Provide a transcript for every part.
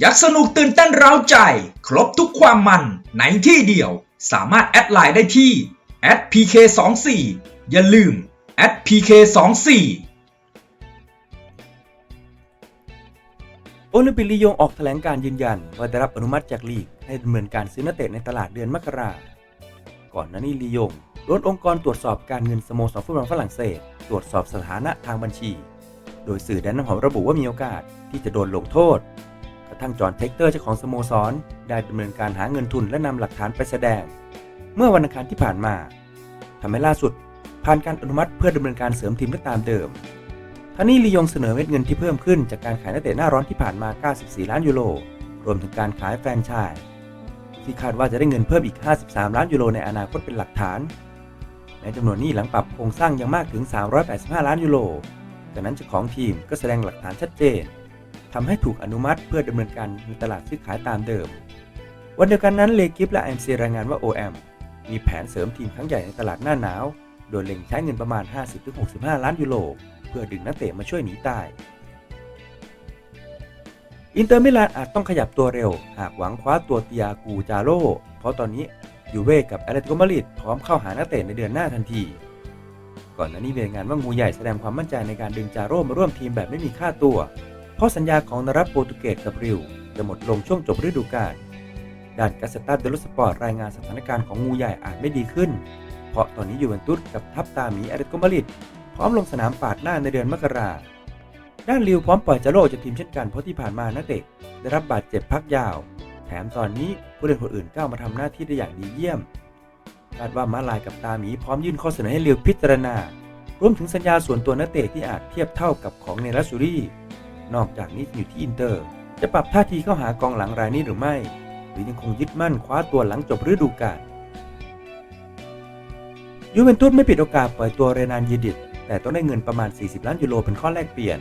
อยากสนุกตื่นเต้นเร้าใจ ครบทุกความมันในที่เดียว สามารถแอดไลน์ได้ที่ @pk24 อย่าลืม @pk24 โอลิมปิกลียงออกแถลงการยืนยัน ว่าได้รับอนุมัติจากลีก ให้ดำเนินการซื้อนักเตะในตลาดเดือนมกราก่อนหน้านี้ลียงโดนองค์กรตรวจสอบการเงินสโมสรฟุตบอลฝรั่งเศส ตรวจสอบสถานะทางบัญชี โดยสื่อแดนน้ำหอมระบุว่ามีโอกาสที่จะโดนลงโทษ ทั่งจอห์นเทคเตอร์เจ้าของสโมสร ได้ดำเนินการหาเงินทุนและนำหลักฐานไปแสดง เมื่อวันอังคารที่ผ่านมาทำให้ล่าสุด ผ่านการอนุมัติเพื่อดำเนินการเสริมทีมได้ตามเดิมทั้งนี้ลียงเสนอเม็ดเงินที่เพิ่มขึ้นจากการขายนักเตะหน้าร้อนที่ผ่านมา 94 ล้านยูโร รวมถึงการขายแฟรนไชส์ที่คาดว่าจะได้เงินเพิ่มอีก 53 ล้านยูโรในอนาคตเป็นหลักฐาน ในจำนวนนี้หลังปรับโครงสร้างยังมากถึง 385 ล้านยูโรจากนั้นเจ้าของทีมก็แสดงหลักฐานชัดเจน ทำให้ถูกอนุมัติเพื่อดำเนินการในตลาดซื้อขายตามเดิม วันเดียวกันนั้นเลกิฟและ MC รายงานว่า OM มีแผนเสริมทีมครั้งใหญ่ในตลาดหน้าหนาว โดยเล็งใช้เงินประมาณ 50-65 ล้านยูโรเพื่อดึงนักเตะมาช่วยหนีตายอินเตอร์มิลานอาจต้องขยับตัวเร็ว หากหวังคว้าตัวเตียกูจาโร่เพราะตอนนี้ยูเว่กับแอตเลติโกมาริดพร้อมเข้าหานักเตะในเดือนหน้าทันที ก่อนหน้านี้มีรายงานว่างูใหญ่แสดงความมั่นใจในการดึงจาโร่มาร่วมทีมแบบไม่มีค่าตัว ราะสัญญาของนารับโปรตุเกสกับริวจะหมดลงช่วงจบฤดูกาลด้านกาเซตาเดลสปอร์ตรายงานสถานการณ์ของงูใหญ่อาจไม่ดีขึ้น เพราะตอนนี้ยูเวนตุสกับทัพตาหมีอตเลติโกมาริดพร้อมลงสนามปาดหน้าในเดือนมกราด้านริวพร้อมปล่อยจาโร่จากทีมเช่นกันเพราะที่ผ่านมานักเตะได้รับบาดเจ็บพักยาว แถมตอนนี้ผู้เล่นคนอื่นก้าวมาทำหน้าที่ได้อย่างดีเยี่ยมคาดว่ามาลายกับตาหมีพร้อมยื่นข้อเสนอให้ริวพิจารณารวมถึงสัญญาส่วนตัวนักเตะที่อาจเทียบเท่ากับของเนรัสซูรี นอกจากนี้อยู่ที่อินเตอร์ จะปรับท่าทีเข้าหากองหลังรายนี้หรือไม่ หรือยังคงยึดมั่นคว้าตัวหลังจบฤดูกาลยูเวนตุสไม่ปิดโอกาสปล่อยตัวเรนานยีดิตแต่ต้องได้เงินประมาณ 40 ล้านยูโรเป็นข้อแลกเปลี่ยน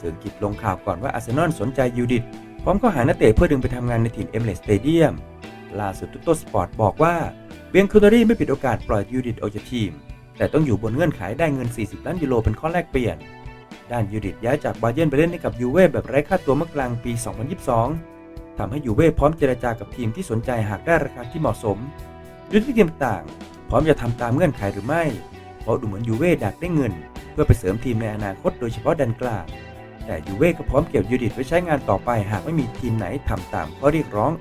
สื่อกฤษลงข่าวก่อนว่าอาร์เซนอลสนใจยูดิตพร้อมเข้าหานักเตะเพื่อดึงไปทำงานในถิ่นเอมเลสสเตเดียมล่าสุดตุตโตสปอร์ตบอกว่าเบียงคูเตอรี่ไม่ปิดโอกาสปล่อยยูดิตออกจากทีม แต่ต้องอยู่บนเงื่อนไขได้เงิน 40 ล้านยูโรเป็นข้อแลกเปลี่ยน ด้านยูดิตย้ายจากบาเยิร์นไปเล่นให้กับยูเว่แบบไร้ค่าตัวเมื่อกลางปี 2022ทำให้ยูเว่พร้อมเจรจากับทีมที่สนใจหากได้ราคาที่เหมาะสมดูที่ทีมต่างพร้อมจะทำตามเงื่อนไขหรือไม่ เพราะดูเหมือนยูเว่ดักได้เงิน เพื่อไปเสริมทีมในอนาคตโดยเฉพาะดันกลางแต่ยูเว่ก็พร้อมเก็บยูดิตไว้ใช้งานต่อไปหากไม่มีทีมไหนทำตามข้อเรียกร้อง